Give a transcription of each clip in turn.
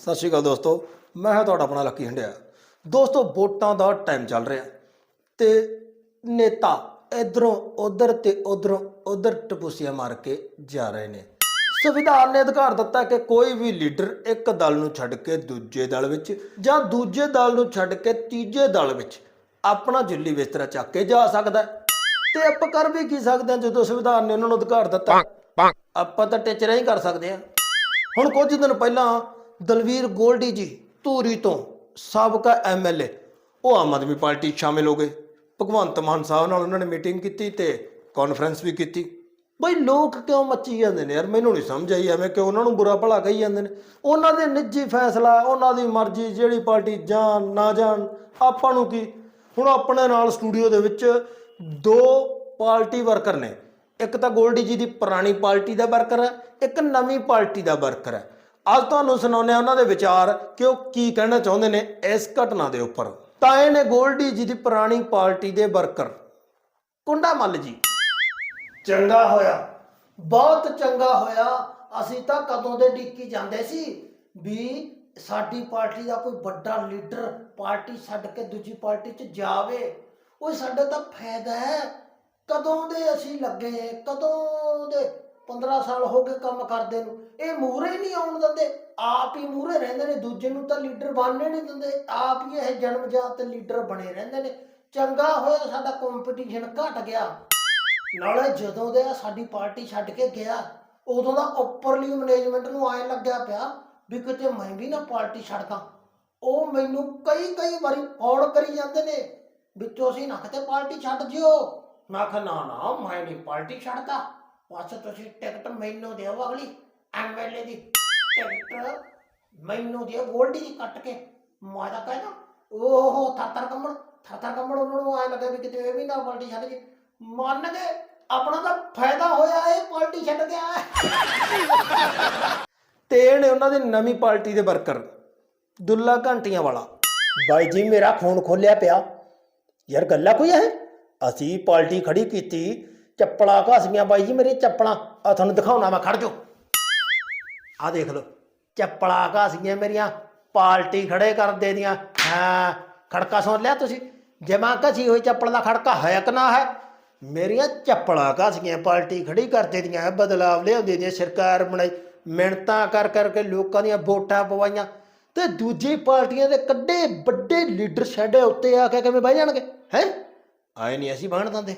ਸਤਿ ਸ਼੍ਰੀ ਅਕਾਲ ਦੋਸਤੋ ਮੈਂ ਹਾਂ ਤੁਹਾਡਾ ਆਪਣਾ ਲੱਕੀ ਹੰਡਿਆ। ਦੋਸਤੋ ਵੋਟਾਂ ਦਾ ਟਾਈਮ ਚੱਲ ਰਿਹਾ। ਤੇ ਨੇਤਾ ਇਧਰੋਂ ਉਧਰ ਤੇ ਉਧਰੋਂ ਉਧਰ ਟਪੂਸੀਆਂ ਮਾਰ ਕੇ ਜਾ ਰਹੇ ਨੇ। ਸੰਵਿਧਾਨ ਨੇ ਅਧਿਕਾਰ ਦਿੱਤਾ ਕਿ ਕੋਈ ਵੀ ਲੀਡਰ ਇੱਕ ਦਲ ਨੂੰ ਛੱਡ ਕੇ ਦੂਜੇ ਦਲ ਵਿੱਚ ਜਾਂ ਦੂਜੇ ਦਲ ਨੂੰ ਛੱਡ ਕੇ ਤੀਜੇ ਦਲ ਵਿੱਚ ਆਪਣਾ ਜੁੱਲੀ ਬਿਸਤਰਾ ਚੱਕ ਕੇ ਜਾ ਸਕਦਾ। ਤੇ ਆਪਾਂ ਕਰ ਵੀ ਕੀ ਸਕਦੇ ਹਾਂ ਜਦੋਂ ਸੰਵਿਧਾਨ ਨੇ ਉਹਨਾਂ ਨੂੰ ਅਧਿਕਾਰ ਦਿੱਤਾ। ਆਪਾਂ ਤਾਂ ਟਿਚਰਾ ਹੀ ਕਰ ਸਕਦੇ ਹਾਂ। ਹੁਣ ਕੁਝ ਦਿਨ ਪਹਿਲਾਂ ਦਲਵੀਰ ਗੋਲਡੀ ਜੀ ਧੂਰੀ ਤੋਂ ਸਾਬਕਾ ਐਮਐਲਏ ਉਹ ਆਮ ਆਦਮੀ ਪਾਰਟੀ 'ਚ ਸ਼ਾਮਿਲ ਹੋ ਗਏ। ਭਗਵੰਤ ਮਾਨ ਸਾਹਿਬ ਨਾਲ ਉਹਨਾਂ ਨੇ ਮੀਟਿੰਗ ਕੀਤੀ ਤੇ ਕਾਨਫਰੰਸ ਵੀ ਕੀਤੀ। ਬਈ ਲੋਕ ਕਿਉਂ ਮੱਚੀ ਜਾਂਦੇ ਨੇ ਯਾਰ? ਮੈਨੂੰ ਨਹੀਂ ਸਮਝ ਆਈ ਐਵੇਂ ਕਿਉਂ ਉਹਨਾਂ ਨੂੰ ਬੁਰਾ ਭਲਾ ਕਹੀ ਜਾਂਦੇ ਨੇ। ਉਹਨਾਂ ਦੇ ਨਿੱਜੀ ਫੈਸਲਾ, ਉਹਨਾਂ ਦੀ ਮਰਜ਼ੀ, ਜਿਹੜੀ ਪਾਰਟੀ ਜਾਣ, ਨਾ ਜਾਣ, ਆਪਾਂ ਨੂੰ ਕੀ? ਹੁਣ ਆਪਣੇ ਨਾਲ ਸਟੂਡੀਓ ਦੇ ਵਿੱਚ ਦੋ ਪਾਰਟੀ ਵਰਕਰ ਨੇ। ਇੱਕ ਤਾਂ ਗੋਲਡੀ ਜੀ ਦੀ ਪੁਰਾਣੀ ਪਾਰਟੀ ਦਾ ਵਰਕਰ ਹੈ, ਇੱਕ ਨਵੀਂ ਪਾਰਟੀ ਦਾ ਵਰਕਰ ਹੈ। ਅੱਜ ਤੁਹਾਨੂੰ ਸੁਣਾਉਂਦੇ ਹਾਂ ਉਹਨਾਂ ਦੇ ਵਿਚਾਰ ਕਿ ਉਹ ਕੀ ਕਹਿਣਾ ਚਾਹੁੰਦੇ ਨੇ ਇਸ ਘਟਨਾ ਦੇ ਉੱਪਰ। ਤਾਂ ਇਹ ਨੇ ਗੋਲਡੀ ਜੀ ਦੀ ਪੁਰਾਣੀ ਪਾਰਟੀ ਦੇ ਵਰਕਰ। ਕੁੰਡਾ ਮੱਲ ਜੀ। ਚੰਗਾ ਹੋਇਆ। ਬਹੁਤ ਚੰਗਾ ਹੋਇਆ। ਅਸੀਂ ਤਾਂ ਕਦੋਂ ਦੇ ਡਿੱਕੀ ਜਾਂਦੇ ਸੀ ਵੀ ਸਾਡੀ ਪਾਰਟੀ ਦਾ ਕੋਈ ਵੱਡਾ ਲੀਡਰ ਪਾਰਟੀ ਛੱਡ ਕੇ ਦੂਜੀ ਪਾਰਟੀ 'ਚ ਜਾਵੇ। ਉਹ ਸਾਡਾ ਤਾਂ ਫਾਇਦਾ ਹੈ। ਕਦੋਂ ਦੇ ਅਸੀਂ ਲੱਗੇ? ਕਦੋਂ ਦੇ 15 ਸਾਲ ਹੋ ਗਏ ਕੰਮ ਕਰਦੇ ਨੂੰ। ਇਹ ਮੂਹਰੇ ਨਹੀਂ ਆਉਣ ਦਿੰਦੇ। ਆਪ ਹੀ ਮੂਹਰੇ ਰਹਿੰਦੇ ਨੇ। ਦੂਜੇ ਨੂੰ ਤਾਂ ਲੀਡਰ ਬਣਨੇ ਨਹੀਂ ਦਿੰਦੇ। ਆਪ ਹੀ ਇਹ ਜਨਮਜਾਤ ਲੀਡਰ ਬਣੇ ਰਹਿੰਦੇ ਨੇ। ਚੰਗਾ ਹੋਇਆ ਸਾਡਾ ਕੰਪੀਟੀਸ਼ਨ ਘਟ ਗਿਆ। ਨਾਲੇ ਜਦੋਂ ਦੇ ਸਾਡੀ ਪਾਰਟੀ ਛੱਡ ਕੇ ਗਿਆ, ਉਦੋਂ ਦਾ ਉੱਪਰਲੀ ਮੈਨੇਜਮੈਂਟ ਨੂੰ ਆਏ ਲੱਗਿਆ ਪਿਆ ਵੀ ਕਿਤੇ ਮੈਂ ਵੀ ਨਾ ਪਾਰਟੀ ਛੱਡਦਾ। ਉਹ ਮੈਨੂੰ ਕਈ ਕਈ ਵਾਰੀ ਫੋਨ ਕਰੀ ਜਾਂਦੇ ਨੇ ਵਿੱਚੋਂ ਅਸੀਂ ਨਾ ਕਿਤੇ ਪਾਰਟੀ ਛੱਡ ਜਿਓ। ਮੈਂ ਕਿਹਾ, ਨਾ ਨਾ, ਮੈਂ ਨਹੀਂ ਪਾਰਟੀ ਛੱਡਦਾ। ਬਸ ਤੁਸੀਂ ਟਿਕਟ ਮੈਨੂੰ ਦਿਓ ਅਗਲੀ। ਐਮਐਲਏ ਦੀ ਟਿਕਟ ਮੈਨੂੰ ਦਿਓ, ਗੋਲਡੀ ਦੀ ਕੱਟ ਕੇ। ਮੈਂ ਤਾਂ ਕਹਿੰਦਾ, ਓਹੋ, ਥਰਥਰ ਕੰਬਲ ਥਰਥਰ ਕੰਬਲ ਉਹਨਾਂ ਨੂੰ ਆਏ ਲੱਗਾ ਵੀ ਕਿਤੇ ਇਹ ਵੀ ਨਾ ਪਾਰਟੀ ਛੱਡ ਜੇ। ਮੰਨ ਗਏ, ਆਪਣਾ ਤਾਂ ਫਾਇਦਾ ਹੋਇਆ, ਇਹ ਪਾਰਟੀ ਛੱਡ ਗਿਆ। ਤੇ ਇਹ ਨੇ ਉਹਨਾਂ ਦੇ ਨਵੀਂ ਪਾਰਟੀ ਦੇ ਵਰਕਰ, ਦੁੱਲਾ ਘੰਟੀਆਂ ਵਾਲਾ। ਬਾਈ ਜੀ, ਮੇਰਾ ਫੋਨ ਖੋਲਿਆ ਪਿਆ। ਯਾਰ, ਗੱਲਾਂ ਕੋਈ ਹੈ ਅਸੀਂ ਪਾਰਟੀ ਖੜੀ ਕੀਤੀ ਚੱਪਲਾਂ ਘਾਸੀਆਂ ਬਾਈ ਜੀ ਮੇਰੀਆਂ ਚੱਪਲਾਂ। ਆ ਤੁਹਾਨੂੰ ਦਿਖਾਉਣਾ ਮੈਂ, ਖੜ ਜਾਓ। ਆ ਦੇਖ ਲਓ, ਚੱਪਲਾਂ ਘਾਸੀਆਂ ਮੇਰੀਆਂ, ਪਾਲਟੀ ਖੜੇ ਕਰ ਦੇ ਦੀਆਂ। ਹਾਂ, ਖੜਕਾ ਸੁਣ ਲਿਆ ਤੁਸੀਂ? ਜਮਾ ਘਸੀ ਹੋਈ ਚੱਪਲ ਦਾ ਖੜਕਾ ਹੈ ਕਿ ਨਾ ਹੈ? ਮੇਰੀਆਂ ਚੱਪਲਾਂ ਘਾਸੀਆਂ, ਪਾਲਟੀ ਖੜੀ ਕਰ ਦੇ ਦੀਆਂ ਬਦਲਾਵ ਲਿਆਉਂਦੇ ਦੀਆਂ ਸਰਕਾਰ ਬਣਾਈ। ਮਿਹਨਤਾਂ ਕਰ ਕਰਕੇ ਲੋਕਾਂ ਦੀਆਂ ਵੋਟਾਂ ਪਵਾਈਆਂ। ਤੇ ਦੂਜੀ ਪਾਰਟੀਆਂ ਦੇ ਕੱਡੇ ਵੱਡੇ ਲੀਡਰ ਸਾਡੇ ਉੱਤੇ ਆ ਕੇ ਕਿਵੇਂ ਬਹਿ ਜਾਣਗੇ? ਹੈ? ਆਏ ਨਹੀਂ, ਅਸੀਂ ਬਹਿਣ ਦਿੰਦੇ।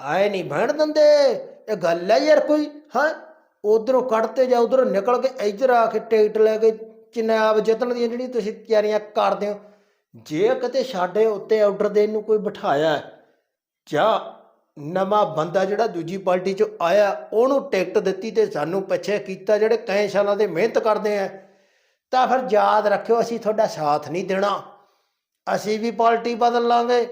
ਆਏ ਨਹੀਂ ਬਹਿਣ ਦਿੰਦੇ। ਇਹ ਗੱਲ ਹੈ ਯਾਰ ਕੋਈ, ਹਾਂ? ਉਧਰੋਂ ਕੱਢਤੇ ਜਾਂ ਉਧਰੋਂ ਨਿਕਲ ਕੇ ਇੱਧਰ ਆ ਕੇ ਟਿਕਟ ਲੈ ਕੇ ਚਨਾਬ ਜਿੱਤਣ ਦੀਆਂ ਜਿਹੜੀ ਤੁਸੀਂ ਤਿਆਰੀਆਂ ਕਰਦੇ ਹੋ, ਜੇ ਕਿਤੇ ਸਾਡੇ ਉੱਤੇ ਆਰਡਰ ਦੇਣ ਨੂੰ ਕੋਈ ਬਿਠਾਇਆ ਜਾਂ ਨਵਾਂ ਬੰਦਾ ਜਿਹੜਾ ਦੂਜੀ ਪਾਰਟੀ ਚੋਂ ਆਇਆ, ਉਹਨੂੰ ਟਿਕਟ ਦਿੱਤੀ ਤੇ ਸਾਨੂੰ ਪਿੱਛੇ ਕੀਤਾ, ਜਿਹੜੇ ਕਈ ਸਾਲਾਂ ਦੇ ਮਿਹਨਤ ਕਰਦੇ ਆ, ਤਾਂ ਫਿਰ ਯਾਦ ਰੱਖਿਓ ਅਸੀਂ ਤੁਹਾਡਾ ਸਾਥ ਨਹੀਂ ਦੇਣਾ। ਅਸੀਂ ਵੀ ਪਾਰਟੀ ਬਦਲ ਲਾਂਗੇ।